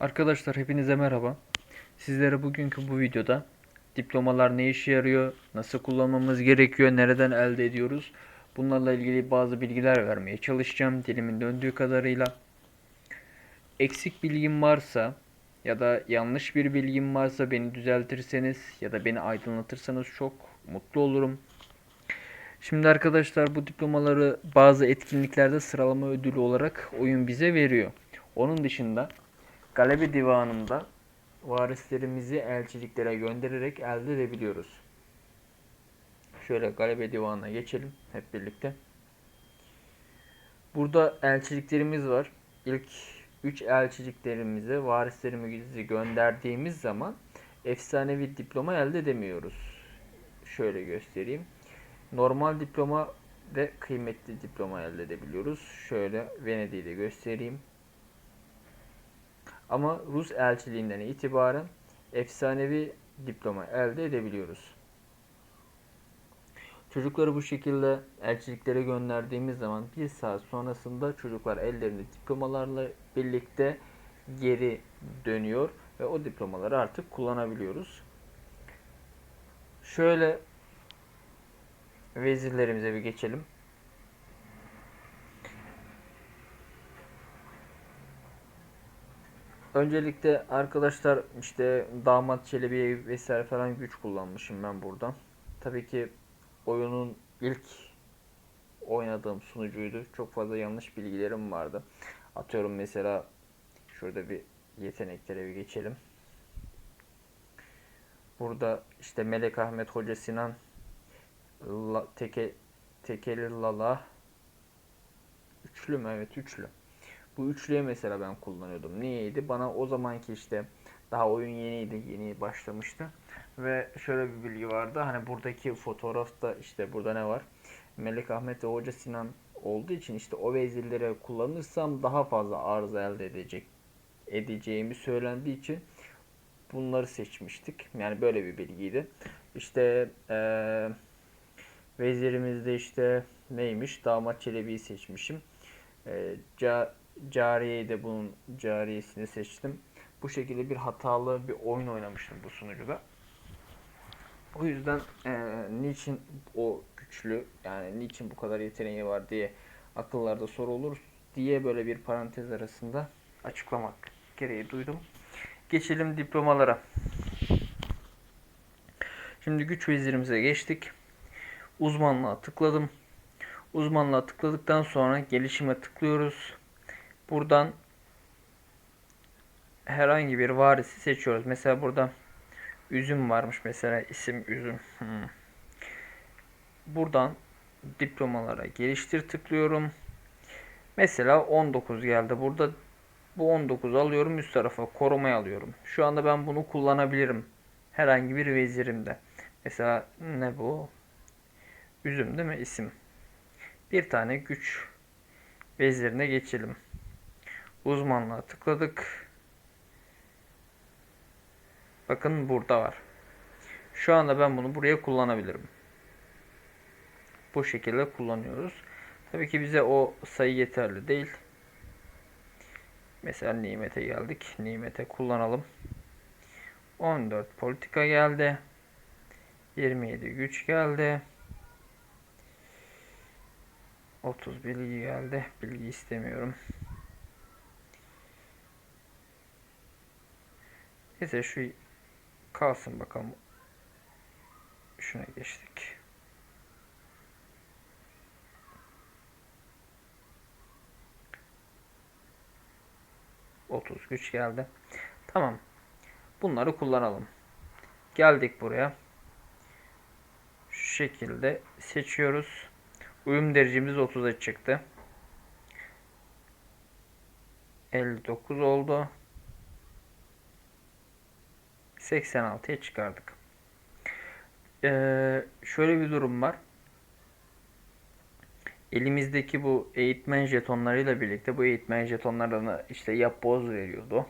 Arkadaşlar hepinize merhaba. Sizlere bugünkü bu videoda diplomalar ne işe yarıyor, nasıl kullanmamız gerekiyor, nereden elde ediyoruz bunlarla ilgili bazı bilgiler vermeye çalışacağım dilimin döndüğü kadarıyla. Eksik bilgim varsa ya da yanlış bir bilgim varsa beni düzeltirseniz ya da beni aydınlatırsanız çok mutlu olurum. Şimdi arkadaşlar bu diplomaları bazı etkinliklerde sıralama ödülü olarak oyun bize veriyor. Onun dışında Galebe Divanı'nda varislerimizi elçiliklere göndererek elde edebiliyoruz. Şöyle Galebe Divanı'na geçelim hep birlikte. Burada elçiliklerimiz var. İlk 3 elçiliklerimize varislerimizi gönderdiğimiz zaman efsanevi diploma elde edemiyoruz. Şöyle göstereyim. Normal diploma ve kıymetli diploma elde edebiliyoruz. Şöyle Venedik'i de göstereyim. Ama Rus elçiliğinden itibaren efsanevi diploma elde edebiliyoruz. Çocukları bu şekilde elçiliklere gönderdiğimiz zaman bir saat sonrasında çocuklar ellerinde diplomalarla birlikte geri dönüyor ve o diplomaları artık kullanabiliyoruz. Şöyle vezirlerimize bir geçelim. Öncelikle arkadaşlar işte damat Çelebi'ye vesaire falan güç kullanmışım ben buradan. Tabii ki oyunun ilk oynadığım sunucuydu. Çok fazla yanlış bilgilerim vardı. Atıyorum mesela şurada bir yeteneklere bir geçelim. Burada işte Melek Ahmet Hoca Sinan La, teke, Tekeli Lala Üçlü mü? Evet üçlü. Bu üçlüye mesela ben kullanıyordum. Niyeydi? Bana o zamanki işte daha oyun yeniydi. Yeni başlamıştı. Ve şöyle bir bilgi vardı. Hani buradaki fotoğrafta işte burada ne var? Melek Ahmet ve Hoca Sinan olduğu için işte o vezirlere kullanırsam daha fazla arıza elde edecek edeceğimi söylendiği için bunları seçmiştik. Yani böyle bir bilgiydi. İşte eee Vezirimizde işte neymiş? Damat Çelebi'yi seçmişim. E, ca, Cariye'yi de bunun cariyesini seçtim. Bu şekilde bir hatalı bir oyun oynamıştım bu sunucuda. O yüzden e, niçin o güçlü yani niçin bu kadar yeteneği var diye akıllarda soru olur diye böyle bir parantez arasında açıklamak gereği duydum. Geçelim diplomalara. Şimdi güç vezirimize geçtik. Uzmanlığa tıkladım. Uzmanlığa tıkladıktan sonra gelişime tıklıyoruz. Buradan herhangi bir varisi seçiyoruz. Mesela burada üzüm varmış mesela isim üzüm. Hmm. Buradan diplomalara geliştir tıklıyorum. Mesela 19 geldi. Burada bu 19 alıyorum üst tarafa korumaya alıyorum. Şu anda ben bunu kullanabilirim. Herhangi bir vezirimde. Mesela ne bu? Üzüm değil mi? İsim. Bir tane güç vezirine geçelim. Uzmanlığa tıkladık. Bakın burada var. Şu anda ben bunu buraya kullanabilirim. Bu şekilde kullanıyoruz. Tabii ki bize o sayı yeterli değil. Mesela nimete geldik. Nimete kullanalım. 14 politika geldi. 27 güç geldi. 30 bilgi geldi. Bilgi istemiyorum. Neyse şu kalsın bakalım. Şuna geçtik. Otuz güç geldi. Tamam. Bunları kullanalım. Geldik buraya. Şu şekilde seçiyoruz. Uyum derecemiz 30'a çıktı. 59 oldu. 86'ya çıkardık. Ee, şöyle bir durum var. Elimizdeki bu eğitmen jetonlarıyla birlikte bu eğitmen jetonlarına işte yap boz veriyordu.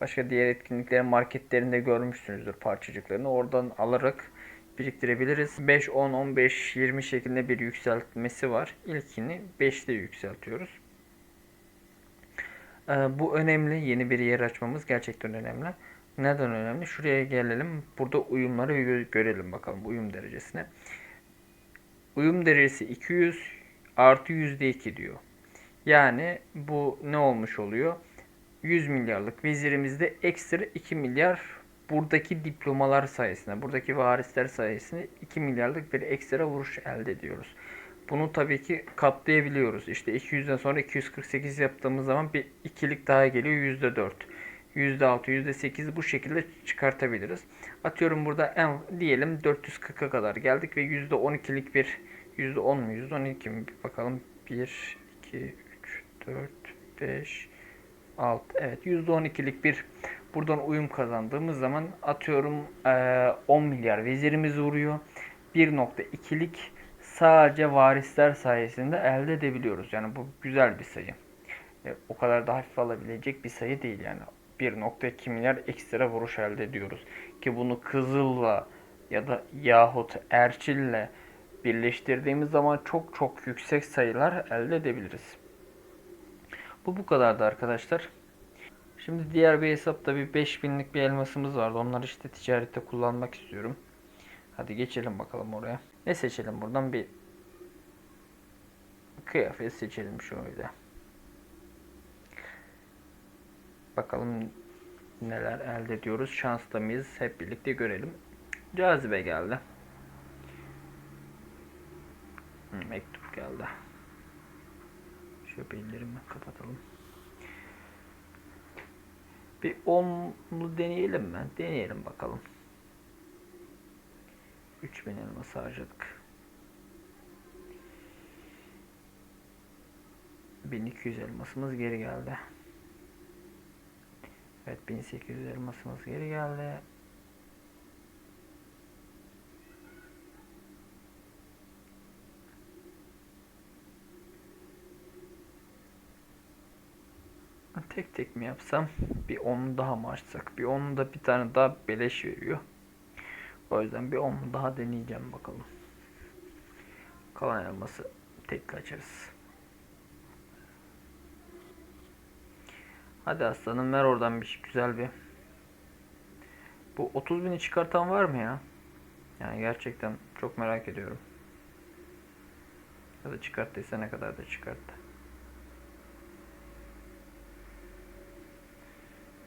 Başka diğer etkinliklerin marketlerinde görmüşsünüzdür parçacıklarını. Oradan alarak biriktirebiliriz. 5, 10, 15, 20 şeklinde bir yükseltmesi var. İlkini 5'te yükseltiyoruz. Ee, bu önemli. Yeni bir yer açmamız gerçekten önemli. Neden önemli? Şuraya gelelim. Burada uyumları bir gö- görelim bakalım uyum derecesine. Uyum derecesi 200 artı %2 diyor. Yani bu ne olmuş oluyor? 100 milyarlık vezirimizde ekstra 2 milyar buradaki diplomalar sayesinde, buradaki varisler sayesinde 2 milyarlık bir ekstra vuruş elde ediyoruz. Bunu tabii ki katlayabiliyoruz. İşte 200'den sonra 248 yaptığımız zaman bir ikilik daha geliyor %4. %6, %8 bu şekilde çıkartabiliriz. Atıyorum burada en diyelim 440'a kadar geldik ve %12'lik bir %10 mu %12 mi bir bakalım 1 2 3 4 5 6 evet %12'lik bir buradan uyum kazandığımız zaman atıyorum eee, 10 milyar vezirimiz vuruyor. 1.2'lik sadece varisler sayesinde elde edebiliyoruz. Yani bu güzel bir sayı. E, o kadar da hafif alabilecek bir sayı değil yani. 1.2 milyar ekstra vuruş elde ediyoruz. Ki bunu Kızıl'la ya da yahut Erçil'le birleştirdiğimiz zaman çok çok yüksek sayılar elde edebiliriz. Bu bu kadardı arkadaşlar. Şimdi diğer bir hesapta bir 5000'lik bir elmasımız vardı. Onları işte ticarette kullanmak istiyorum. Hadi geçelim bakalım oraya. Ne seçelim buradan bir kıyafet seçelim şöyle. Bakalım neler elde ediyoruz. Şanslı mıyız? Hep birlikte görelim. Cazibe geldi. Mektup geldi. Şu bildirimi kapatalım. Bir 10'lu deneyelim mi? Deneyelim bakalım. 3000 elması harcadık. 1200 elmasımız geri geldi. Evet 1800 elmasımız geri geldi. Tek tek mi yapsam? Bir 10 daha mı açsak? Bir 10 da bir tane daha beleş veriyor. O yüzden bir 10 daha deneyeceğim bakalım. Kalan elması tekli açarız. Hadi aslanım ver oradan bir güzel bir. Bu 30 bini çıkartan var mı ya? Yani gerçekten çok merak ediyorum. Ya da çıkarttıysa ne kadar da çıkarttı.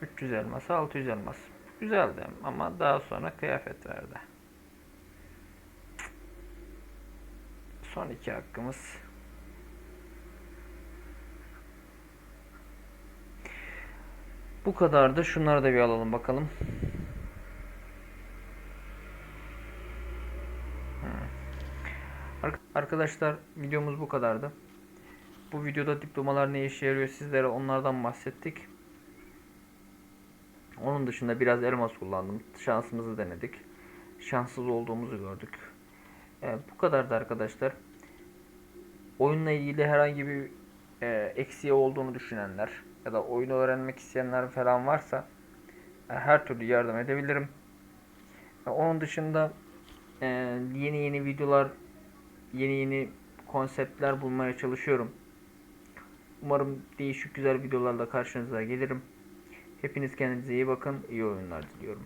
300 elmas, 600 elmas. Güzeldi ama daha sonra kıyafet verdi. Son iki hakkımız. Bu kadardı. Şunları da bir alalım bakalım. Ar- Arkadaşlar videomuz bu kadardı. Bu videoda diplomalar ne işe yarıyor sizlere onlardan bahsettik. Onun dışında biraz elmas kullandım. Şansımızı denedik. Şanssız olduğumuzu gördük. Ee, bu kadardı arkadaşlar. Oyunla ilgili herhangi bir e, eksiği olduğunu düşünenler ya da oyunu öğrenmek isteyenler falan varsa e, her türlü yardım edebilirim. E, onun dışında e, yeni yeni videolar, yeni yeni konseptler bulmaya çalışıyorum. Umarım değişik güzel videolarla karşınıza gelirim. Hepiniz kendinize iyi bakın. İyi oyunlar diliyorum.